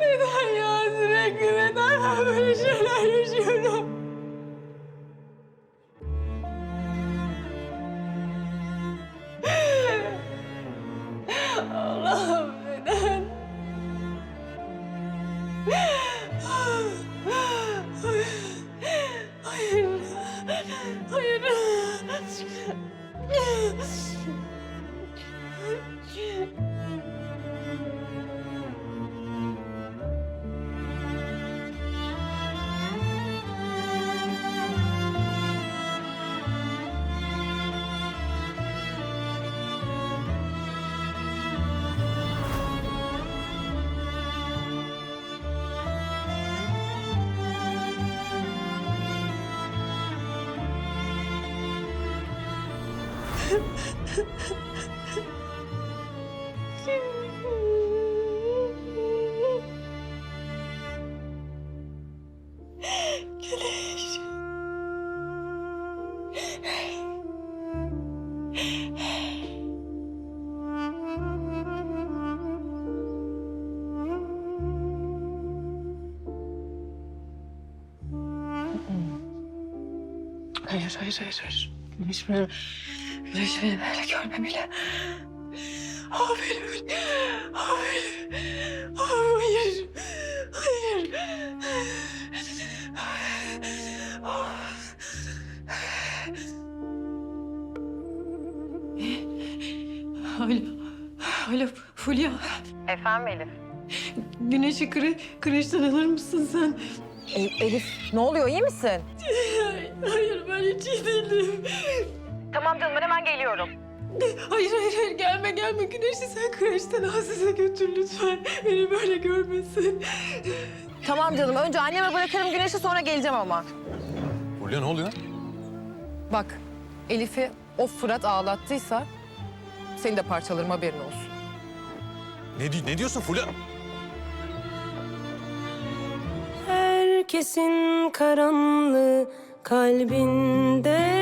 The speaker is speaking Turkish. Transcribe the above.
Neden ya sürekli neden ben böyle şeyler yaşıyorum? Allah'ım neden? Hayır. Hayır. Hayır. Güneş. Hayır, hayır, hayır, hayır. Beni, güneş beni böyle görmemeli. Ah beni böyle, ah beni, ah hayır, hayır. Ah. Alo, alo Fulya. Efendim Elif? Güneşi kre, kreşten alır mısın sen? E, Elif ne oluyor iyi misin? Hayır ben hiç iyi değilim. Tamam canım ben hemen geliyorum. Hayır hayır hayır gelme gelme Güneş'i sen kreşten Aziz'e götür lütfen. Beni böyle görmesin. Tamam canım önce anneme bırakırım güneşi sonra geleceğim ama. Fulya ne oluyor? Bak Elif'i o Fırat ağlattıysa seni de parçalarım haberin olsun. Ne, di- ne diyorsun Fulya? Herkesin karanlığı kalbinde